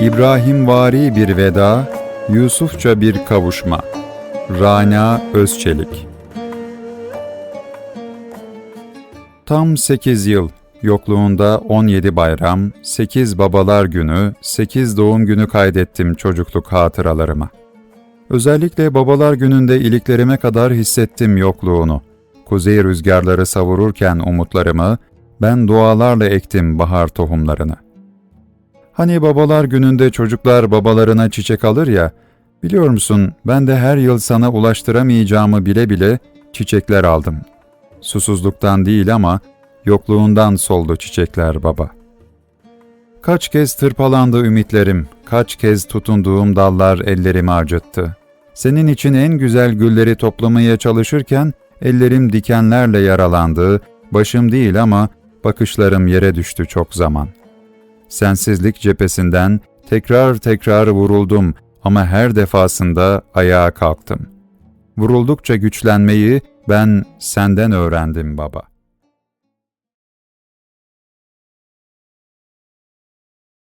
İbrahim vari bir veda, Yusufça bir kavuşma. Rana Özçelik Tam 8 yıl, yokluğunda 17 bayram, 8 babalar günü, 8 doğum günü kaydettim çocukluk hatıralarıma. Özellikle babalar gününde iliklerime kadar hissettim yokluğunu. Kuzey rüzgarları savururken umutlarımı, ben dualarla ektim bahar tohumlarını. Hani babalar gününde çocuklar babalarına çiçek alır ya, biliyor musun ben de her yıl sana ulaştıramayacağımı bile bile çiçekler aldım. Susuzluktan değil ama yokluğundan soldu çiçekler baba. Kaç kez tırpalandı ümitlerim, kaç kez tutunduğum dallar ellerimi acıttı. Senin için en güzel gülleri toplamaya çalışırken ellerim dikenlerle yaralandı, başım değil ama bakışlarım yere düştü çok zaman. Sensizlik cephesinden tekrar tekrar vuruldum ama her defasında ayağa kalktım. Vuruldukça güçlenmeyi ben senden öğrendim baba.''